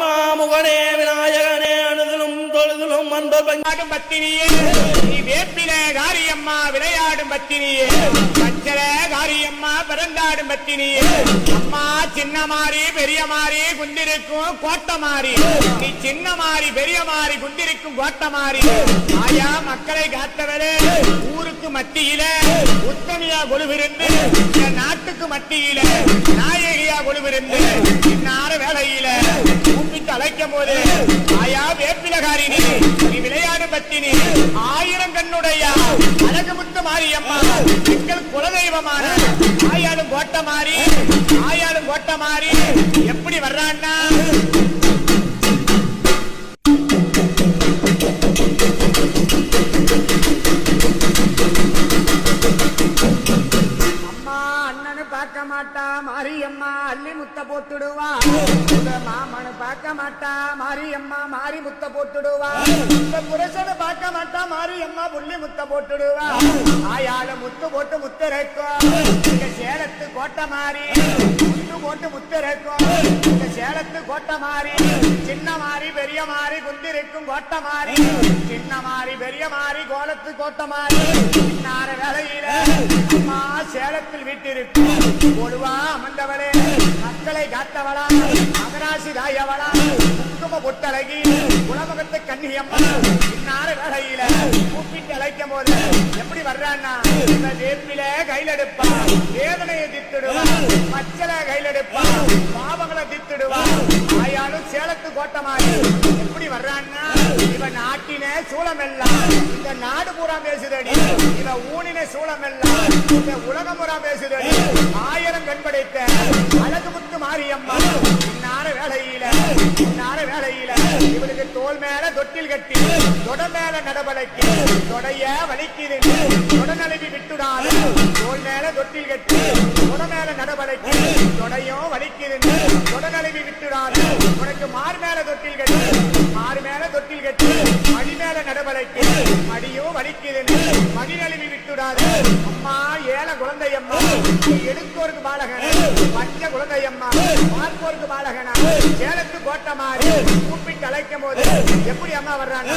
மாமுகனே விநாயகனே அணுதலும் தொழுதலும் அன்பர் பத்தினியே நீ வேப்பில காரியம்மா விளையாடும் பத்தினியே. பச்சல காரியம்மா பிறந்தாடும் பத்தினியே. அம்மா சின்ன மாறி பெரிய மாறி குந்திருக்கும் கோட்டை மாறி நீ சின்ன மாறி பெரிய மாறி குந்திருக்கும் கோட்டை மாறி ஆயா மக்களை காத்தவரே ஊருக்கு மத்தியில உத்தமியா கொழுவிருந்து நாட்டுக்கு மத்தியில நாயகியா கொழுவிருந்து இன்னார வேலையில அழைக்கும் போது ஆயா வேப்பிலகாரினி நீ விளையாடு பத்தினி ஆயிரம் கண்ணுடைய அழகுமுத்து மாரியம்மா எங்கள் குலதெய்வமான ஆயாலும் கோட்டை மாறி ஆயாடும் கோட்டை மாறி எப்படி வர்றான் மாரியம்மா மாறி முத்த போட்டுடுவா. இந்த புருஷனை பார்க்க மாட்டா மாரியம்மா புள்ளி முத்த போட்டுடுவா. ஆயால முத்து போட்டு முத்திரைக்கும் இந்த சேலத்து கோட்டை மாறி முத்து போட்டு முத்திரைக்கும் இந்த சேலத்து கோட்டை மாறி சின்ன மாறி பெரிய மாறி குந்திருக்கும் கோட்டை மாறி சின்ன மாறி பெரிய மாறி கோலத்து கோட்டை மாறி சின்னார வேலையில அம்மா சேலத்தில் வீட்டிருக்கும் ஒழுவா அமர்ந்தவளே மக்களை காத்தவளா அகராசி தாயவளா குங்கும பொட்டழகி குலமுகத்து கன்னியம்மா இன்னார வேலையில கூப்பிட்டு அழைக்கும் போது எப்படி வர்றான்னா இந்த வேப்பில கையில் எடுப்பா வேதனையை தித்துடுவா மச்சல கையில் எடுப்பா பாவங்களை தித்துடுவா ஆயாலும் சேலத்து கோட்டமாரி எப்படி வர்றான்னா இவன் நாட்டின சூளமெல்லாம். இந்த நாடு பூரா பேசுதடி. இவன் ஊனின சூளமெல்லாம். இந்த உலகம் பூரா பேசுதடி. ஆயிரம் கண் படைத்த அழகு முத்து மாரியம்மா இன்னார வேலையில இன்னார வேலையில இவனுக்கு தோல் மேல தொட்டில் கட்டி தொட மேல நடவடிக்கை தொடைய வலிக்குது. தொட நழுவி விட்டுடாது. தோல் மேல தொட்டில் கட்டி தொட மேல நடவடிக்கை தொடையும் வலிக்குது தொட நழுவி விட்டுடாது உனக்கு மார் மேல தொட்டில் கட்டி மார் மேல தொட்டில் கட்டி மடி மேல நடவலைக்கு மடியும் வலிக்குது மடி நழுவி விட்டுடாது அம்மா ஏழ குழந்தையம்மா நீ எடுத்தோருக்கு பாலகன் பஞ்ச குழந்தையம்மா பார்ப்போருக்கு பாலகனா சேலத்து கோட்டை கூப்பிட்டு அழைக்கும் போது எப்படி அம்மா வர்றாங்க?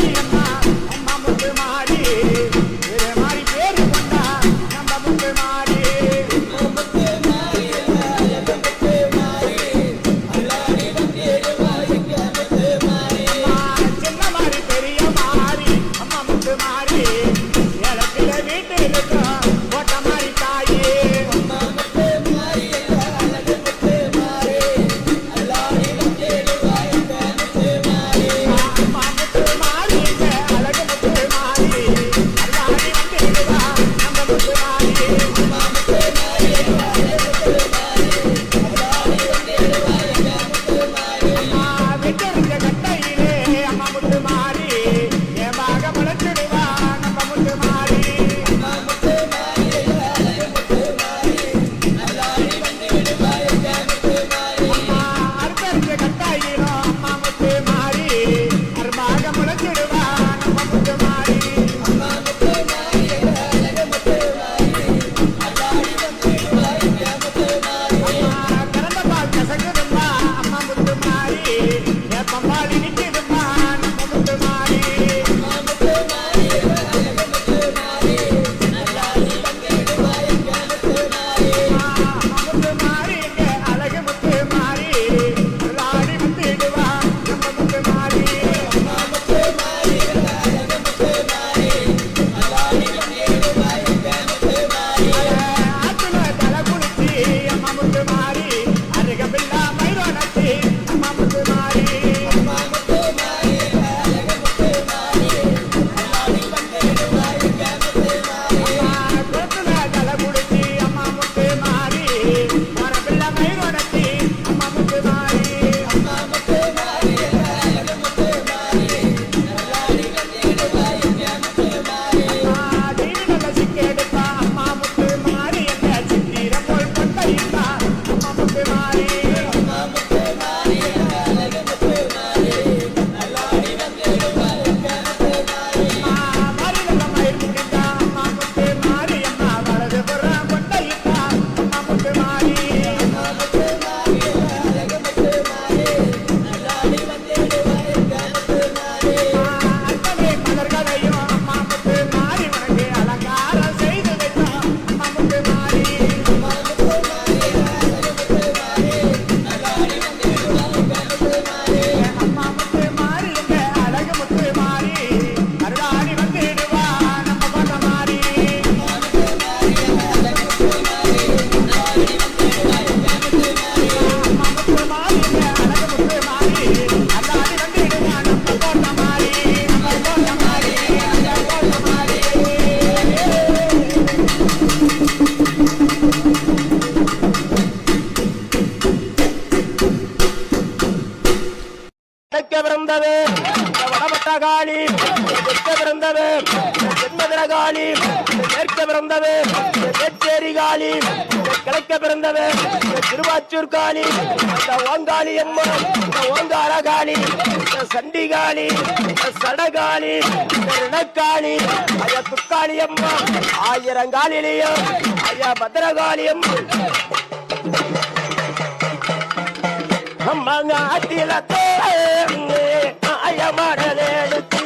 in my கேட்க மேற்க பிறந்தது மேச்சேரி காளி கிழக்க பிறந்தது திருவாச்சூர் காளி இந்த ஓங்காளி அம்மா ஓங்கார காளி சண்டி காளி இந்த சடகாளி ரிணக்காளி ஐயா துக்காளி அம்மா ஆயிரம் காலிலையும் ஐயா பத்திரகாளியம் அம்மா. அம்மாங்க ஆட்டில ஐயா மாடல் எடுத்து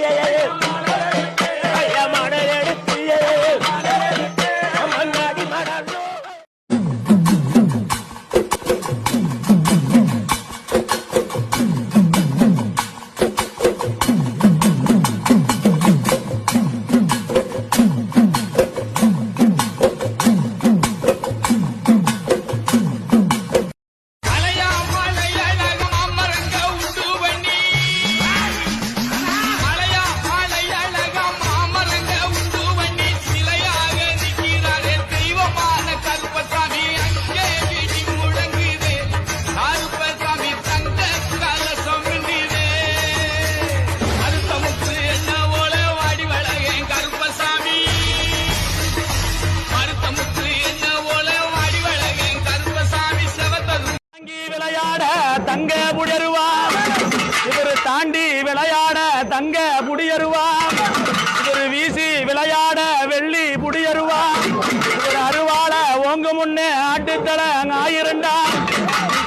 ஆட்டுத்தல ஆயிரண்டா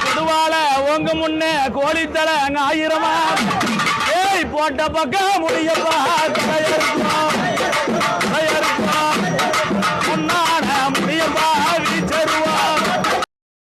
பொதுவாள ஓங்க முன்னே கோழித்தல ஆயிரமா. ஏய் போட்ட பக்கம் முடியப்பா தலையறுப்பா